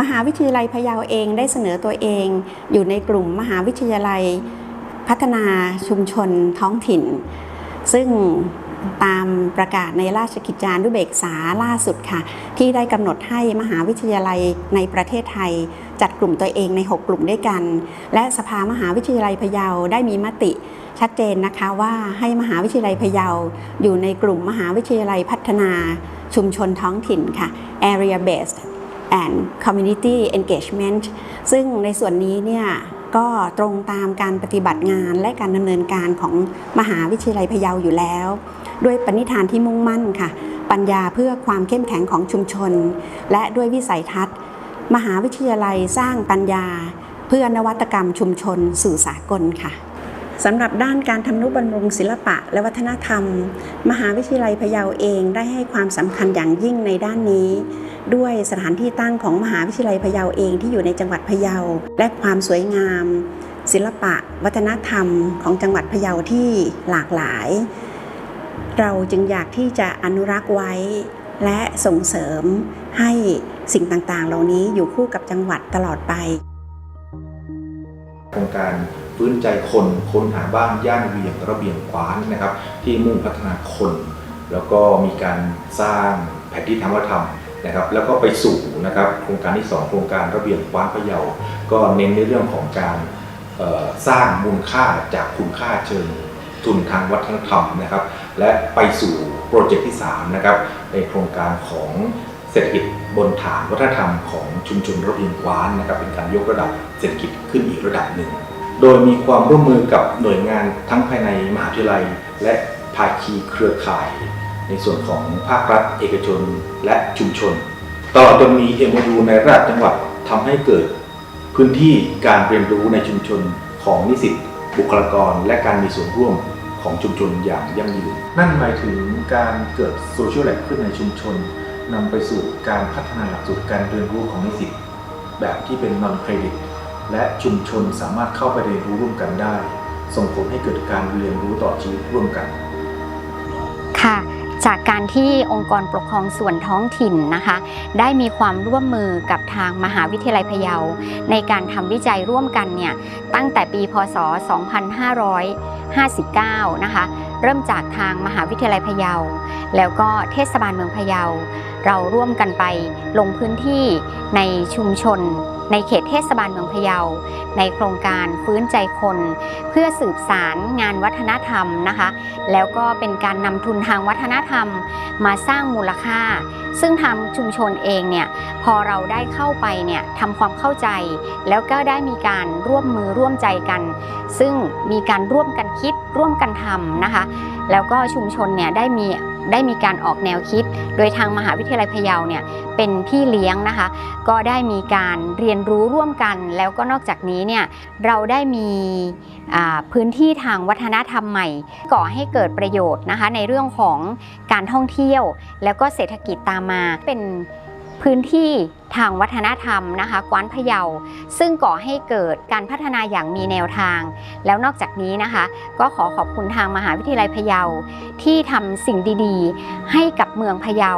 มหาวิทยาลัยพะเยาเองได้เสนอตัวเอง อยู่ในกลุ่มมหาวิทยาลัยพัฒนาชุมชนท้องถิ่น ซึ่งตามประกาศในราชกิจจานุเบกษาล่าสุดค่ะ ที่ได้กำหนดให้มหาวิทยาลัยในประเทศไทย จัดกลุ่มตัวเองใน 6 กลุ่มด้วยกัน และสภามหาวิทยาลัยพะเยาได้มีมติชัดเจนนะคะว่าให้มหาวิทยาลัยพะเยาอยู่ในกลุ่มมหาวิทยาลัยพัฒนาชุมชนท้องถิ่นค่ะ area based and community engagement ซึ่งในส่วนนี้เนี่ยก็ตรงตามการปฏิบัติงานและการดำเนินการของมหาวิทยาลัยพะเยาอยู่แล้ว ด้วยปณิธานที่มุ่งมั่นค่ะ ปัญญาเพื่อความเข้มแข็งของชุมชน และด้วยวิสัยทัศน์ มหาวิทยาลัยสร้างปัญญา เพื่อนวัตกรรมชุมชนสู่สากลค่ะสำหรับด้านการทำนุบำรุงศิลปะและวัฒนธรรม มหาวิทยาลัยพะเยาเองได้ให้ความสำคัญอย่างยิ่งในด้านนี้ ด้วยสถานที่ตั้งของมหาวิทยาลัยพะเยาเองที่อยู่ในจังหวัดพะเยา และความสวยงาม ศิลปะ วัฒนธรรมของจังหวัดพะเยาที่หลากหลาย เราจึงอยากที่จะอนุรักษ์ไว้ และส่งเสริมให้สิ่งต่างๆ เหล่านี้อยู่คู่กับจังหวัดตลอดไปโครงการฟื้นใจคนค้นหาบ้านย่านเวียงระเบียงขวานนะครับ ที่มุ่งพัฒนาคน แล้วก็มีการสร้างแผนที่ทางวัฒนธรรม นะครับแล้วก็ไปสู่นะครับโครงการที่ 2 โครงการระเบียงขวานพะเยา ก็เน้นในเรื่องของการสร้างมูลค่าจากคุณค่าเชิงทุนทางวัฒนธรรมนะครับ และไปสู่โปรเจกต์ที่ 3 นะครับในโครงการของเศรษฐกิจบนฐานวัฒนธรรมของชุมชนระเบียงขวานนะครับเป็นการยกระดับเศรษฐกิจขึ้นอีกระดับหนึ่ง โดยมีความร่วมมือกับหน่วยงานทั้งภายในมหาวิทยาลัย และภาคีเครือข่าย ในส่วนของภาครัฐ เอกชนและชุมชน ตลอดจนมี MOU ในระดับจังหวัดทำให้เกิดพื้นที่การเรียนรู้ในชุมชนของนิสิตบุคลากร และการมีส่วนร่วมของชุมชนอย่างยั่งยืน นั่นหมายถึงการเกิดโซเชียลแลบขึ้นในชุมชนนำไปสู่การพัฒนาหลักสูตรการเรียนรู้ของนิสิตแบบที่เป็น non credit และชุมชนสามารถเข้าไปเรียนรู้ร่วมกันได้ ส่งผลให้เกิดการเรียนรู้ต่อชีวิตร่วมกัน ค่ะ จากการที่องค์กรปกครองส่วนท้องถิ่นนะคะ ได้มีความร่วมมือกับทางมหาวิทยาลัยพะเยา ในการทำวิจัยร่วมกันเนี่ยตั้งแต่ปีพศ 2559 นะคะ เริ่มจากทางมหาวิทยาลัยพะเยา แล้วก็เทศบาลเมืองพะเยา เราร่วมกันไปลงพื้นที่ในชุมชน ในเขตเทศบาลเมืองพะเยา ในโครงการฟื้นใจคน เพื่อสืบสารงานวัฒนธรรมนะคะ แล้วก็เป็นการนำทุนทางวัฒนธรรมมาสร้างมูลค่า ซึ่งทางชุมชนเองเนี่ยพอเราได้เข้าไปเนี่ยทำความเข้าใจ แล้วก็ได้มีการร่วมมือร่วมใจกัน ซึ่งมีการร่วมกันคิดร่วมกันทำนะคะ แล้วก็ชุมชนเนี่ยได้มี ได้มีการออกแนวคิด โดยทางมหาวิทยาลัยพะเยาเนี่ยเป็นพี่เลี้ยงนะคะ ก็ได้มีการเรียนรู้ร่วมกัน แล้วก็นอกจากนี้เนี่ยเราได้มีพื้นที่ทางวัฒนธรรมใหม่ ก่อให้เกิดประโยชน์นะคะในเรื่องของการท่องเที่ยว แล้วก็เศรษฐกิจตามมาเป็น พื้นที่ทางวัฒนธรรมนะคะกว้านพะเยา ซึ่งก่อให้เกิดการพัฒนาอย่างมีแนวทาง แล้วนอกจากนี้นะคะ ก็ขอขอบคุณทางมหาวิทยาลัยพะเยาที่ทำสิ่งดีๆ ให้กับเมืองพะเยา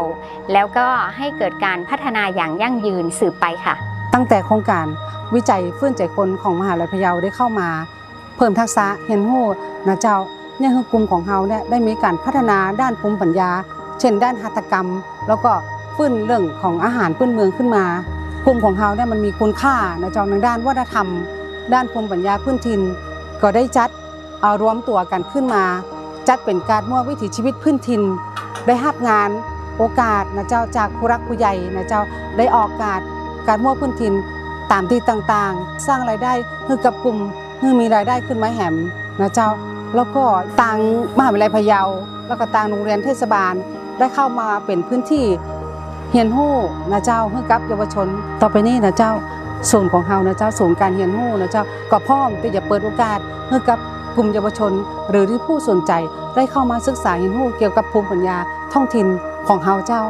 แล้วก็ให้เกิดการพัฒนาอย่างยั่งยืนสืบไปค่ะ ตั้งแต่โครงการวิจัยฟื้นใจคนของมหาวิทยาลัยพะเยาได้เข้ามา เพิ่มทักษะเห็นหูนะเจ้าเนี่ยคือกลุ่มของเราเนี่ยได้มีการพัฒนาด้านภูมิปัญญา เช่น ด้านหัตถกรรม แล้วก็ ฟื้นเรื่องของอาหารพื้นเมืองขึ้นมากลุ่มของเราเนี่ยมันมีคุณค่านะเจ้าในด้านวัฒนธรรม ด้านภูมิปัญญาพื้นถิ่นก็ได้จัดเอารวมตัวกันขึ้นมา จัดเป็นการมั่ววิถีชีวิตพื้นถิ่นได้รับงานโอกาสนะเจ้าจากผู้รักผู้ใหญ่นะเจ้าได้ออกการการมั่วพื้นถิ่นตามที่ต่างๆ สร้างรายได้ให้กับกลุ่มให้มีรายได้ขึ้นมาแหมนะเจ้าแล้วก็ทางมหาวิทยาลัยพะเยา แล้วก็ทางโรงเรียนเทศบาลได้เข้ามาเป็นพื้นที่ เฮียนหู้นะเจ้าเมื่อกับเยาวชน ต่อไปนี้นะเจ้าส่วนของเฮานะเจ้าส่วนการเฮียนหู้นะเจ้าก็พร้อมที่จะเปิดโอกาสเมื่อกับกลุ่มเยาวชน หรือที่ผู้สนใจได้เข้ามาศึกษาเฮียนหู้เกี่ยวกับภูมิปัญญาท้องถิ่นของเฮาเจ้า